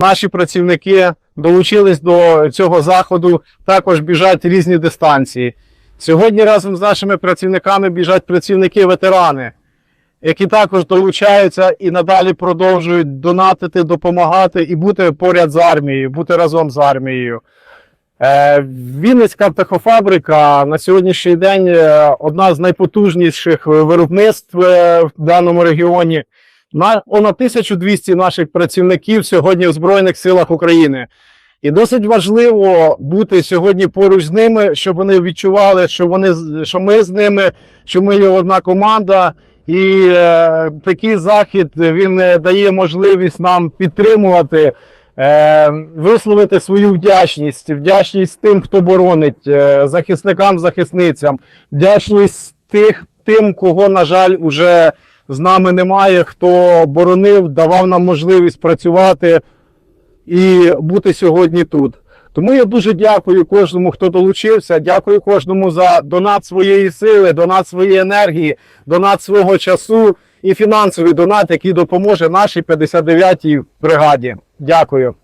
Наші працівники долучились до цього заходу, також біжать різні дистанції. Сьогодні разом з нашими працівниками біжать працівники-ветерани, які також долучаються і надалі продовжують донатити, допомагати і бути поряд з армією, бути разом з армією. Е, Вінницька птахофабрика на сьогоднішній день е, одна з найпотужніших виробництв е, в даному регіоні. На понад 1200 наших працівників сьогодні в Збройних силах України. І досить важливо бути сьогодні поруч з ними, щоб вони відчували, що вони що ми з ними, що ми є одна команда. І е, такий захід він е, дає можливість нам підтримувати, е, висловити свою вдячність, вдячність тим, хто боронить, е, захисникам, захисницям, вдячність тих, тим, кого, на жаль, уже з нами немає, хто боронив, давав нам можливість працювати і бути сьогодні тут. Тому я дуже дякую кожному, хто долучився. Дякую кожному за донат своєї сили, донат своєї енергії, донат свого часу і фінансовий донат, який допоможе нашій 59-й бригаді. Дякую.